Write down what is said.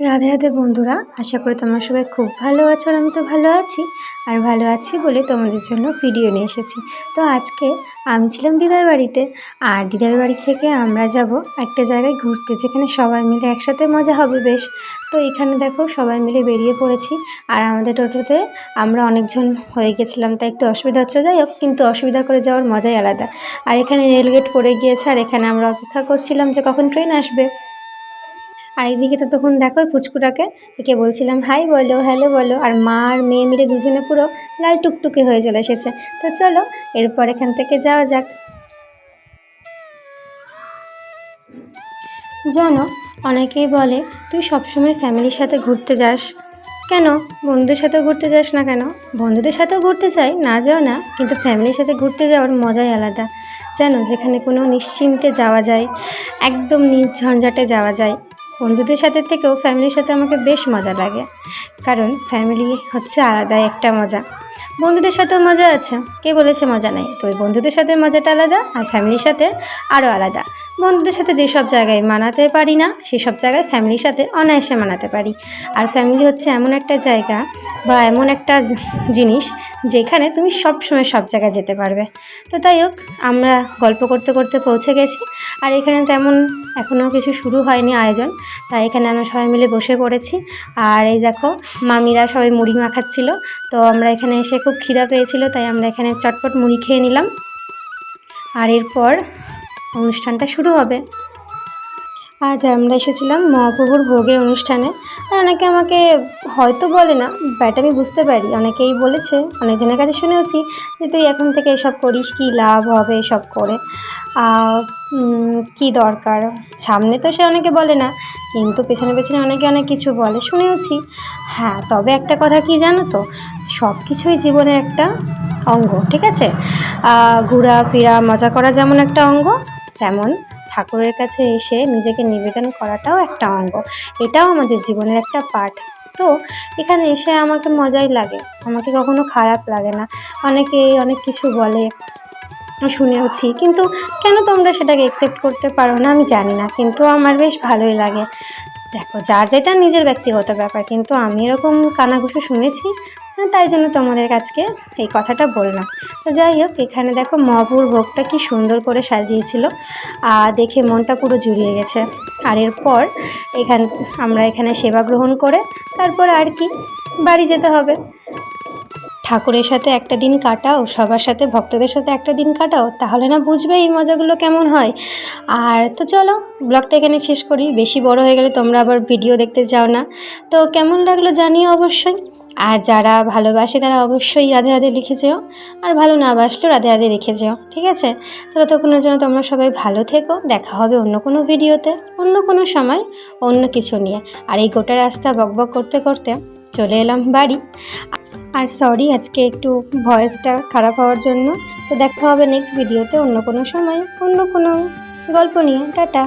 রাধে রাধে বন্ধুরা, আশা করি তোমরা সবাই খুব ভালো আছো আর আমি তো ভালো আছি। আর ভালো আছি বলে তোমাদের জন্য ভিডিও নিয়ে এসেছি। তো আজকে আমি ছিলাম দিদার বাড়িতে, আর দিদার বাড়ি থেকে আমরা যাব একটা জায়গায় ঘুরতে, যেখানে সবাই মিলে একসাথে মজা হবে বেশ। তো এখানে দেখো সবাই মিলে বেরিয়ে পড়েছি, আর আমাদের টোটোতে আমরা অনেকজন হয়ে গেছিলাম, তাই একটু অসুবিধা হচ্ছে যাই হোক, কিন্তু অসুবিধা করে যাওয়ার মজাই আলাদা। আর এখানে রেলগেট পড়ে গিয়েছে, আর এখানে আমরা অপেক্ষা করছিলাম যে কখন ট্রেন আসবে। আর এইদিকে তো তখন দেখো পুচকুটাকে। একে বলছিলাম, হাই, বলো, হ্যালো, বলো। আর মা আর মেয়ে মিলে দুজনে পুরো লাল টুকটুকে হয়ে চলে এসেছে। তো চলো, এরপর এখান থেকে যাওয়া যাক। জানো, অনেকেই বলে, তুই সবসময় ফ্যামিলির সাথে ঘুরতে যাস। কেন? বন্ধুদের সাথেও ঘুরতে যাস না কেন? বন্ধুদের সাথেও ঘুরতে চাই, না যাও না, কিন্তু ফ্যামিলির সাথে ঘুরতে যাওয়ার মজাই আলাদা। জানো, যেখানে কোনো নিশ্চিন্তে যাওয়া যায়, একদম নির্ঝঞ্ঝাটে যাওয়া যায়। বন্ধুদের সাথে থেকেও ফ্যামিলির সাথে আমাকে বেশ মজা লাগে। কারণ ফ্যামিলি হচ্ছে আলাদা একটা মজা। বন্ধুদের সাথেও মজা আছে। কে বলেছে মজা নাই? তো বন্ধুদের সাথে মজাটা আলাদা আর ফ্যামিলির সাথে আরও আলাদা। বন্ধুদের সাথে যেসব জায়গায় মানাতে পারি না, সেসব জায়গায় ফ্যামিলির সাথে অনায়াসে মানাতে পারি। আর ফ্যামিলি হচ্ছে এমন একটা জায়গা বা এমন একটা জিনিস যেখানে তুমি সব সময় সব জায়গায় যেতে পারবে। তো তাই হোক, আমরা গল্প করতে করতে পৌঁছে গেছি। আর এখানে তেমন এখনও কিছু শুরু হয়নি আয়োজন, তাই এখানে আমরা সবাই মিলে বসে পড়েছি। আর এই দেখো, মামিরা সবাই মুড়ি মাখাচ্ছিল, তো আমরা এখানে এসে খুব খিদা পেয়েছিল, তাই আমরা এখানে চটপট মুড়ি খেয়ে নিলাম। আর এরপর অনুষ্ঠানটা শুরু হবে। আজ আমরা এসেছিলাম মহাপ্রভুর ভোগের অনুষ্ঠানে। আর অনেকে আমাকে হয়তো বলে না ব্যাট আমি বুঝতে পারি। অনেকেই বলেছে অনেকজনের কাছে শুনেওছি যে তুই এখন থেকে এসব করিস কী লাভ হবে এসব করে? কী দরকার? সামনে তো সে অনেকে বলে না কিন্তু পেছনে পেছনে অনেকে অনেক কিছু বলে শুনেওছি। হ্যাঁ তবে একটা কথা কি জানো তো? সব কিছুই জীবনের একটা অঙ্গ ঠিক আছে? আহ, ঘোরাফেরা মজা করা যেমন একটা অঙ্গ তেমন ঠাকুরের কাছে এসে নিজেকে নিবেদন করাটাও একটা অঙ্গ। এটাও আমাদের জীবনের একটা পার্ট তো এখানে এসে আমাকে মজাই লাগে। আমাকে কখনো খারাপ লাগে না। অনেকে অনেক কিছু বলে, শুনেওছি। কিন্তু কেন তোমরা সেটাকে একসেপ্ট করতে পারো না আমি জানি না। কিন্তু আমার বেশ ভালোই লাগে। দেখো, যার যেটা নিজের ব্যক্তিগত ব্যাপার, কিন্তু আমি এরকম কানাঘুষো শুনেছি তাই জন্য তোমাদের কাছকে এই কথাটা বললাম। তো যাই হোক, এখানে দেখো মহাপুর ভোগটা কি সুন্দর করে সাজিয়েছিল আর দেখে মনটা পুরো জুড়িয়ে গেছে। আর এরপর এখান, আমরা এখানে সেবা গ্রহণ করে তারপর আর কি, বাড়ি যেতে হবে। ঠাকুরের সাথে একটা দিন কাটাও, সবার সাথে, ভক্তদের সাথে একটা দিন কাটাও, তাহলে না বুঝবে এই মজাগুলো কেমন হয়। আর তো চলো, ব্লগটা এখানে শেষ করি। বেশি বড় হয়ে গেলে তোমরা আবার ভিডিও দেখতে যাও না। তো কেমন লাগল জানিও অবশ্যই। আর যারা ভালোবাসে তারা অবশ্যই রাধে রাধে লিখে যেও। আর ভালো না বাসলেও রাধে রাধে রেখে যেও, ঠিক আছে? তো ততক্ষণের জন্য তোমরা সবাই ভালো থেকো, দেখা হবে অন্য কোনো ভিডিওতে, অন্য কোনো সময়, অন্য কিছু নিয়ে। আর এই গোটা রাস্তা বকবক করতে করতে চলে এলাম বাড়ি। আর সরি আজকে একটু ভয়েসটা খারাপ হওয়ার জন্য। তো দেখা হবে নেক্সট ভিডিওতে অন্য কোনো সময়, অন্য কোনো গল্প নিয়ে। টাটা।